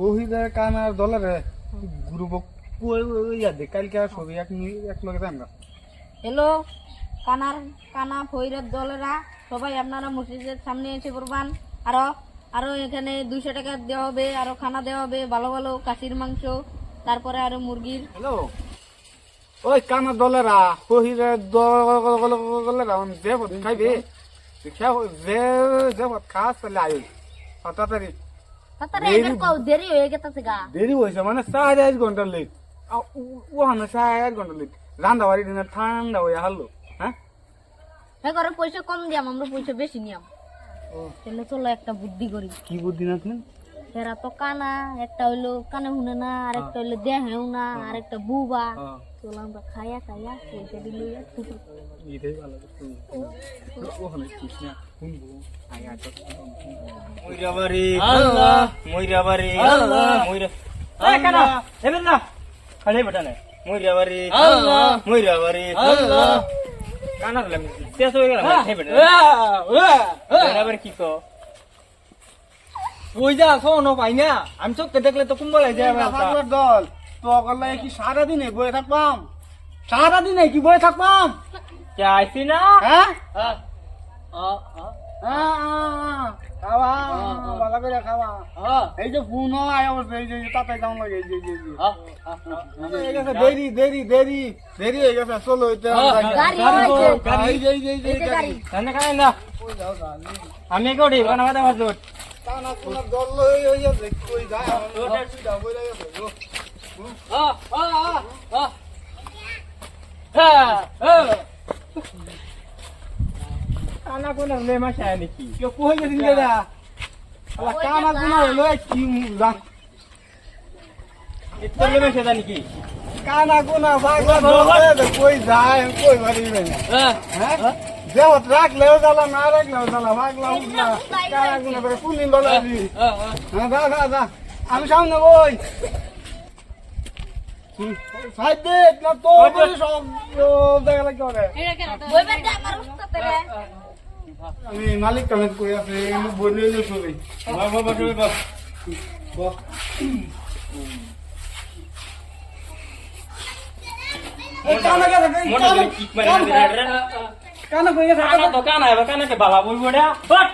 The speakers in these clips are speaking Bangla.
কহিলে কানার দলের গ্রুপ ইয়া দে কালকে ছবি এক এক লগে আমরা। হ্যালো কানার কানা ফৈরত দলেরা সবাই আপনারা মসজিদের সামনে এসে পড়বান। আরও আরও এখানে দুইশো টাকা দেওয়া হবে আরও খানা দেওয়া হবে ভালো ভালো কাশির মাংস তারপরে আরও মুরগির। হ্যালো? ওই কানার দলেরা কহিলে দলেরা যে খাইবে যে যে খাস তাহলে আয়ু। তাড়াতাড়ি। দেরি- হয়ে গেছে গা। দেরি হয়েছে মানে সাড়ে আট ঘণ্টা লেট ওখানে সাড়ে আট ঘণ্টা লেট রান্না বাড়ি দিনে ঠান্ডা হয়ে হারলো হ্যাঁ? হ্যাঁ করে পয়সা কম দিয়াম আমরা পয়সা বেশি নিয়াম। তাহলে চলো একটা বুদ্ধি করি। কি বুদ্ধি না তুমি এরা তো কানা একটা হইল কানে শুনে না আর একটা হইল দেহেও না আর একটা বুবা চলো আমরা খাইয়া খাইয়া পয়সা দিলে ছুটি এটাই ভালো ওখানে ঠিক না শুনব আয়া তো ময়রাবাড়ি ময়রাবাড়ি ময়রা এই কেন হেবেন না খালি বেটা নে ময়রাবাড়ি ময়রাবাড়ি কানা দিলাম শেষ হয়ে গেল খাই বেটা ময়রাবাড়ি কি কো ওই যা শোনো পাই না আমি চোখকে দেখলে তো কুম্বল হয়ে যায় দল তো কি সারাদিনে বয়ে থাকবাম সারাদিনে কি বয়ে থাকবাম কে আইছি না হ্যাঁ হ্যাঁ, হ্যাঁ, হ্যাঁ। খাওয়া ভালো করে খাওয়া এই যে ফোন আয় অবস্থা এই যে তাতে লাগে এই যে। হয়ে দেরি দেরি দেরি দেরি হয়ে গেছে চলো আমি কোনা কানা কোন লে মাসা নাকি কেউ কই গেছিস গেলা কানা কোনা হলো কি মুদা ইত্তর লে মাসা নাকি কানা কোনা পাগলা কই যায় কই বাড়ি না হ্যাঁ? দেওয়াত রাখলেও জ্বালা না রাখলেও জ্বালা পাগলা উঠলা কানা কোনা করে কুলিন বলে হ্যাঁ দা দা দা আমি সামনে বই। সাইড দে না তো বলি সব দেখা লাগে করে যে আমার উস্তাদ রে। আমি মালিক কমেন্ট করে আছে বই নিয়ে যাচ্ছি বাবা বাবা বাবা কানা কানা মোটা কিক মারি দিরা রে কানা কই গেছে কানা তো কানা এবার কানা কে বাবা বলব রে বাট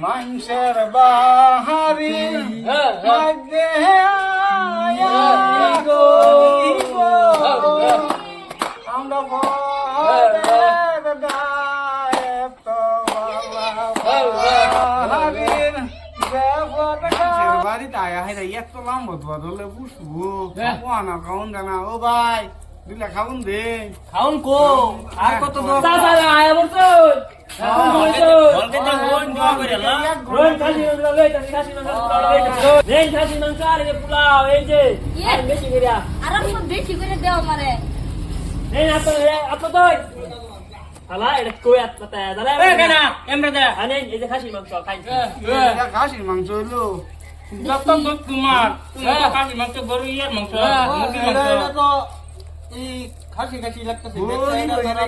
মাংসের বাহারি আমরা। বাড়িতে আয়া হাই এত লম্বা ধরলে বুঝব না খাউন না ও ভাই দিলে খাউন দে। খাউন কো আর কত দো সাসা আয়া বলছো? বলতে তো ফোন দোয়া করে না। রোন খাসি মাংস লই তা খাসি মাংস লই তা নেন খাসি মাংস আর এই পোলাও এই যে আর বেশি করে আর একটু বেশি করে দেও আমারে। নেন আপনি আপনি তো আলা এটা কই আত পাতা দালা এ কেনা এমরা দা। আনে এই যে খাসি মাংস খাই। এটা খাসির মাংস যত দুধ তোমার তুমি তো খাসি মাংস গরু ইয়ার মাংস খাসি খাসি লাগতেছে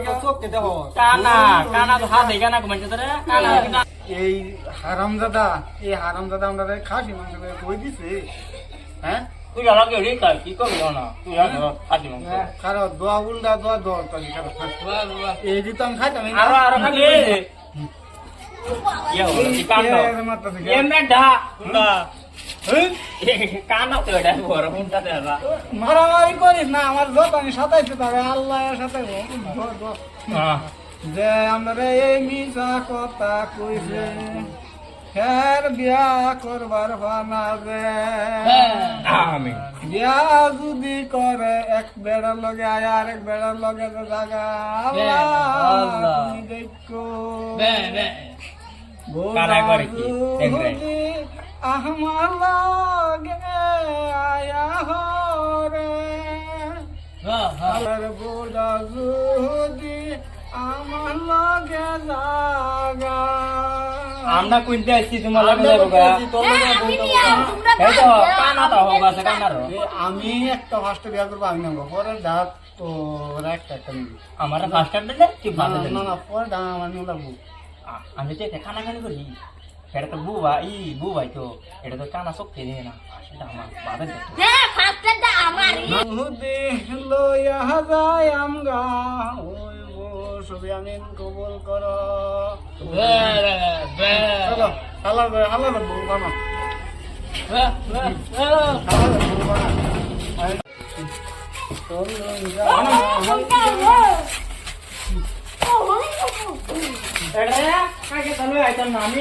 তো চোখকে দেখো কানা কানা তো হাত দেই কানা কমাইছে তোরে কানা। এই হারামজাদা এই হারামজাদা আমরা খাসি মাংস করে কই দিছে? হ্যাঁ? তুই আমাকে রে কাই কি করবি না? তুই আর খাসি মাংস। খারাপ দোয়া উল্টা দোয়া দোয়া তালি খারাপ এই দিতাম খাইতাম এই আরও আরও খালি ইয়া হলো কি কান্ড মারতাছে এমরা দেবা মারামারি করিস না আমার যত আমি সাতাইছে তবে আল্লাহ সাথে হ্যাঁ যে আমরা এই মিশা কথা কইছে ফের বিয়া করবার ফানা যে আমি বিয়া যদি করে এক বেড়ার লগে আয় আর এক বেড়ার লগে তো জাগা। আল্লাহ আল্লাহ। দেখো। আমার লাগে আয়া হরে যদি আমার লগে জাগা আমরা কইতে আসছি তোমার লাগে যাব গা এই তো কানা তো হোক আছে কানার এ, আমি একটা ফার্স্ট বিয়া করব আমি নেব পরে ডাক তো একটা একটা আমার ফার্স্ট টাইম দিলে না ভালো না না পরে ডাক আমার নিয়ে লাগবো আমি তো কানা কানি করি। এটা তো বুবা ই বুবাই তো এটা তো কানা শক্তি দিয়ে না এটা আমার বাদে দেখো হ্যাঁ আমারই নহুদি লইয়া যায় আমগা কবুল কর হালা করে হালা করে হালা করে না আমি